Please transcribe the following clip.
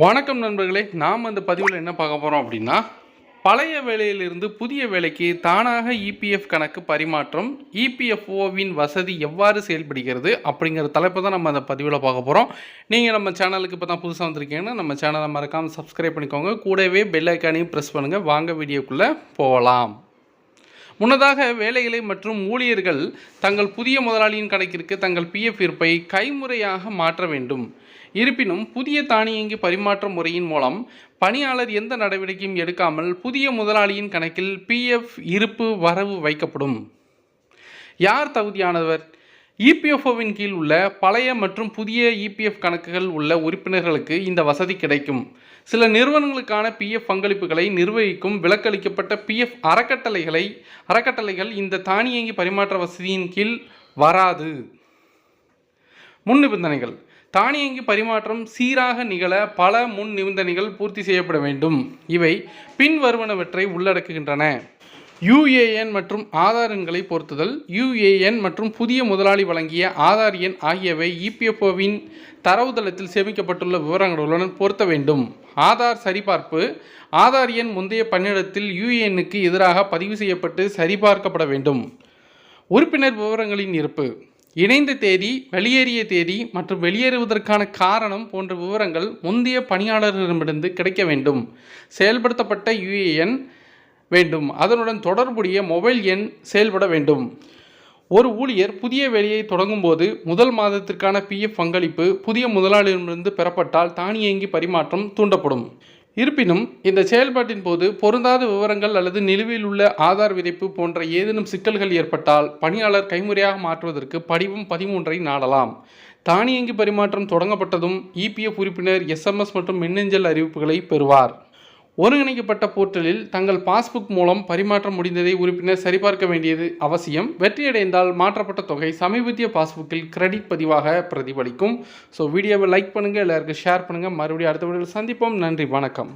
வணக்கம் நண்பர்களே நாம் அந்த பதிவில் என்ன பார்க்க போகிறோம் அப்படின்னா பழைய வேலையிலிருந்து புதிய வேலைக்கு தானாக இபிஎஃப் கணக்கு பரிமாற்றம் இபிஎஃப்ஓவின் வசதி எவ்வாறு செயல்படுகிறது அப்படிங்கிற தலைப்பை தான் நம்ம அந்த பதிவில் பார்க்க போகிறோம் நீங்கள் நம்ம சேனலுக்கு இப்போ தான் புதுசாக வந்திருக்கீங்கன்னா நம்ம சேனலை மறக்காமல் சப்ஸ்கிரைப் பண்ணிக்கோங்க. கூடவே பெல் ஐக்கானையும் ப்ரெஸ் பண்ணுங்கள் வாங்க வீடியோக்குள்ளே போகலாம். முன்னதாக வேலைகளை மற்றும் ஊழியர்கள் தங்கள் புதிய முதலாளியின் கணக்கிற்கு தங்கள் பிஎஃப் இருப்பை கைமுறையாக மாற்ற வேண்டும். இருப்பினும் புதிய தானியங்கி பரிமாற்ற முறையின் மூலம் பணியாளர் எந்த நடவடிக்கையும் எடுக்காமல் புதிய முதலாளியின் கணக்கில் பிஎஃப் இருப்பு வரவு வைக்கப்படும். யார் தகுதியானவர்? இபிஎஃப்ஓவின் கீழ் உள்ள பழைய மற்றும் புதிய இபிஎஃப் கணக்குகள் உள்ள உறுப்பினர்களுக்கு இந்த வசதி கிடைக்கும். சில நிறுவனங்களுக்கான பிஎஃப் பங்களிப்புகளை நிர்வகிக்கும் விலக்களிக்கப்பட்ட பிஎஃப் அறக்கட்டளைகளை அறக்கட்டளைகள் இந்த தானியங்கி பரிமாற்ற வசதியின் கீழ் வராது. முன் நிபந்தனைகள் தானியங்கி பரிமாற்றம் சீராக நிகழ பல முன் நிபந்தனைகள் பூர்த்தி செய்யப்பட வேண்டும். இவை பின்வருவனவற்றை உள்ளடக்குகின்றன. யுஏஎன் மற்றும் ஆதார் பொருத்துதல் யுஏஎன் மற்றும் புதிய முதலாளி வழங்கிய ஆதார் எண் ஆகியவை இபிஎஃப்ஓவின் தரவுத்தளத்தில் சேமிக்கப்பட்டுள்ள விவரங்களுடன் பொருத்த வேண்டும். ஆதார் சரிபார்ப்பு ஆதார் எண் முந்தைய பணியிடத்தில் யுஏஎனுக்கு எதிராக பதிவு செய்யப்பட்டு சரிபார்க்கப்பட வேண்டும். உறுப்பினர் விவரங்களின் இருப்பு இணைந்த தேதி வெளியேறிய தேதி மற்றும் வெளியேறுவதற்கான காரணம் போன்ற விவரங்கள் முந்தைய பணியாளர்களிடமிருந்து கிடைக்க வேண்டும். செயல்படுத்தப்பட்ட யுஏஎன் வேண்டும். அதனுடன் தொடர்புடைய மொபைல் எண் செயல்பட வேண்டும். ஒரு ஊழியர் புதிய வேலையை தொடங்கும்போது முதல் மாதத்திற்கான பிஎஃப் பங்களிப்பு புதிய முதலாளியிடமிருந்து பெறப்பட்டால் தானியங்கி பரிமாற்றம் தூண்டப்படும். இருப்பினும் இந்த செயல்பாட்டின் போது பொருந்தாத விவரங்கள் அல்லது நிலுவையில் உள்ள ஆதார் விதைப்பு போன்ற ஏதேனும் சிக்கல்கள் ஏற்பட்டால் பணியாளர் கைமுறையாக மாற்றுவதற்கு படிவம் பதிமூன்றை நாடலாம். தானியங்கி பரிமாற்றம் தொடங்கப்பட்டதும் இபிஎஃப் உறுப்பினர் எஸ்எம்எஸ் மற்றும் மின்னஞ்சல் அறிவிப்புகளை பெறுவார். ஒருங்கிணைக்கப்பட்ட போர்ட்டலில் தங்கள் பாஸ்புக் மூலம் பரிமாற்றம் முடிந்ததை உறுப்பினர் சரிபார்க்க வேண்டியது அவசியம். வெற்றியடைந்தால் மாற்றப்பட்ட தொகை சமீபத்திய பாஸ்புக்கில் கிரெடிட் பதிவாக பிரதிபலிக்கும். ஸோ வீடியோவை லைக் பண்ணுங்கள் எல்லாருக்கும் ஷேர் பண்ணுங்கள் மறுபடியும் அடுத்த வீடியோவில் சந்திப்போம். நன்றி வணக்கம்.